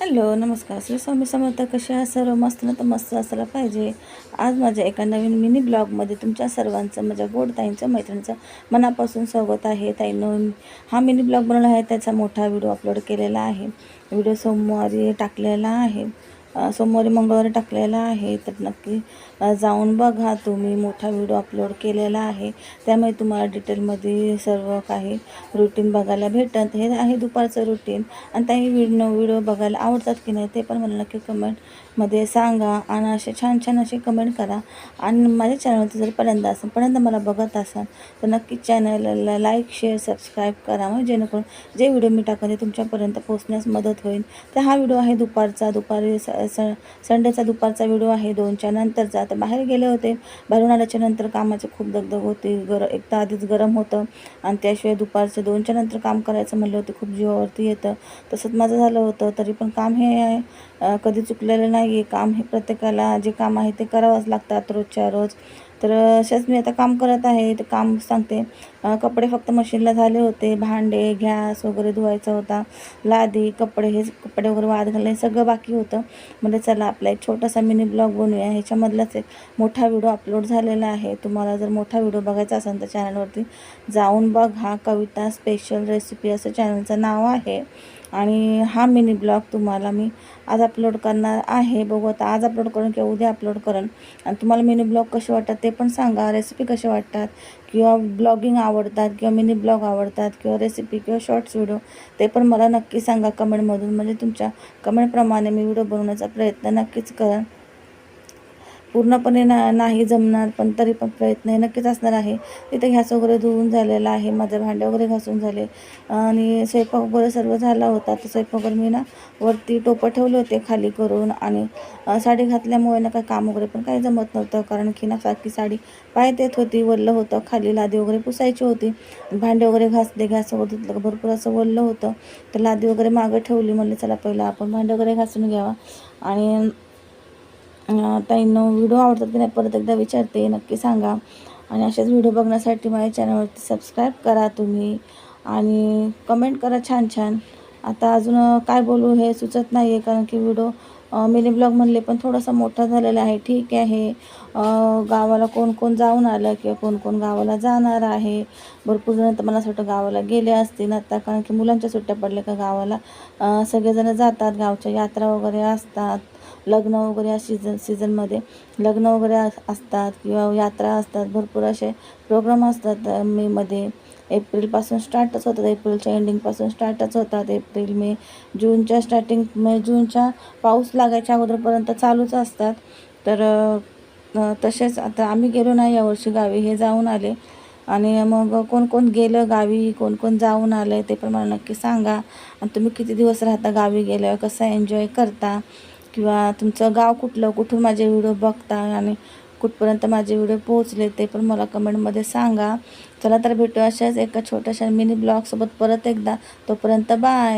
Hello नमस्कार. श्री स्वामी समर्थ कसे आहात? सर्व मस्त ना? तर मस्त असायला पाहिजे. आज माझ्या एका नवीन मिनी ब्लॉगमध्ये तुमच्या सर्वांचं माझ्या गोड ताईंचं मैत्रिणीचं मनापासून स्वागत आहे. ताईनं हा मिनी ब्लॉग बनवला आहे. त्याचा मोठा व्हिडिओ अपलोड केलेला आहे. व्हिडिओ सोमवारी टाकलेला आहे. सोमवारी मंगळवारी टाकलेला आहे. तर नक्की जाऊन बघा तुम्ही. मोठा व्हिडिओ अपलोड केलेला आहे. त्यामुळे तुम्हाला डिटेलमध्ये सर्व काही रुटीन बघायला भेटत हे आहे दुपारचं रुटीन आणि त्याही व्हिडिओ व्हिडिओ बघायला आवडतात की नाही ते पण मला नक्की कमेंटमध्ये सांगा. आणि असे छान छान असे कमेंट करा. आणि माझ्या चॅनलवरती जर पर्यंत असेल पर्यंत मला बघत असाल तर नक्की चॅनलला लाईक शेअर सबस्क्राईब करा. मग जेणेकरून जे व्हिडिओ मी टाकते तुमच्यापर्यंत पोहोचण्यास मदत होईल. तर हा व्हिडिओ आहे दुपारचा. दुपारी स स संडेचा दुपारचा व्हिडिओ आहे दोनच्या नंतरचा. तर बाहेर गेले होते. बाहेरून आल्याच्यानंतर कामाची खूप दगदग होती. गर एक तर आधीच गरम होतं. आणि त्याशिवाय दुपारचं दोनच्या नंतर काम करायचं म्हणलं होतं खूप जीवावरती येतं. तसंच माझं झालं होतं. तरी पण काम हे आहे कधी चुकलेलं नाही आहे काम हे प्रत्येकाला जे काम आहे ते करावंच लागतात रोजच्या रोज. तर अशाच मी आता काम करत आहे. ते काम सांगते. कपडे फक्त मशीनला झाले होते. भांडे गॅस वगैरे धुवायचा होता. लादी कपडे हे कपडे वगैरे वाद घालणे हे सगळं बाकी होतं. म्हणजे चला आपला एक छोटासा मिनी ब्लॉग बनवूया. ह्याच्यामधलाच एक मोठा व्हिडिओ अपलोड झालेला आहे. तुम्हाला जर मोठा व्हिडिओ बघायचा असेल तर चॅनलवरती जाऊन बघा. कविता स्पेशल रेसिपी असं चॅनलचं नाव आहे. आणि हा मिनी ब्लॉग तुम्हाला मी आज अपलोड करणार आहे. बघू आता आज अपलोड करून किंवा उद्या अपलोड करेन. आणि तुम्हाला मिनी ब्लॉग कसे वाटतात ते पण सांगा. रेसिपी कसे वाटतात? किंवा ब्लॉगिंग आवडतात किंवा मिनी ब्लॉग आवडतात किंवा रेसिपी किंवा शॉर्ट्स व्हिडिओ ते पण मला नक्की सांगा कमेंटमधून म्हणजे तुमच्या कमेंटप्रमाणे मी व्हिडिओ बनवण्याचा प्रयत्न नक्कीच करेन. पूर्णपणे ना नाही जमणार पण तरी पण प्रयत्न हे नक्कीच असणार आहे. तिथे घास वगैरे धुवून झालेला आहे माझे भांडे वगैरे घासून झाले. आणि स्वयंपाक वगैरे सर्व झाला होता तर स्वयंपाक वगैरे मी ना वरती टोपं ठेवले होते खाली करून. आणि साडी घातल्यामुळे ना काय काम वगैरे पण काही जमत नव्हतं कारण की ना सारखी साडी पायात येत होती वल्लं होतं खाली लादी वगैरे पुसायची होती. भांडे वगैरे घासले घास वगैरे भरपूर असं वरलं होतं. तर लादी वगैरे मागं ठेवली म्हणले चला पहिला आपण भांडे वगैरे घासून घ्यावा. आणि ताईंना व्हिडिओ आवडतात की नाही परत एकदा विचारते नक्की सांगा. आणि असेच व्हिडिओ बघण्यासाठी माझ्या चॅनलवरती सबस्क्राईब करा तुम्ही. आणि कमेंट करा छान छान. आता अजून काय बोलू हे सुचत नाही आहे कारण की व्हिडिओ मिनी ब्लॉग म्हणले पण थोडासा मोठा झालेला आहे. ठीक आहे. गावाला कोण कोण जाऊन आलं किंवा कोण कोण गावाला जाणार आहे? भरपूर जण तर मला असं वाटतं गावाला गेले असतील आता कारण की मुलांच्या सुट्ट्या पडल्या का गावाला सगळेजणं सगळेजण जातात गावच्या यात्रा वगैरे असतात. लग्न वगैरे या सीझन सीझनमध्ये लग्न वगैरे असतात किंवा यात्रा असतात भरपूर असे प्रोग्राम असतात मेमध्ये एप्रिलपासून स्टार्टच होतात एप्रिलच्या एंडिंगपासून स्टार्टच होतात एप्रिल मे जूनच्या स्टार्टिंग मे जूनच्या पाऊस लागायच्या अगोदरपर्यंत चालूच असतात. तर तसेच आता आम्ही गेलो नाही यावर्षी गावी हे जाऊन आले. आणि मग कोण कोण गेलं गावी कोण कोण जाऊन आलं ते पण मला नक्की सांगा. आणि तुम्ही किती दिवस राहता गावी गेल्यावर कसं एन्जॉय करता? किंवा तुमचं गाव कुठलं कुठून माझे व्हिडिओ बघता आणि कुठपर्यंत माझे व्हिडिओ पोहोचले ते पण मला कमेंटमध्ये सांगा. चला तर भेटू अशाच एका छोट्याशा मिनी ब्लॉगसोबत परत एकदा. तोपर्यंत बाय.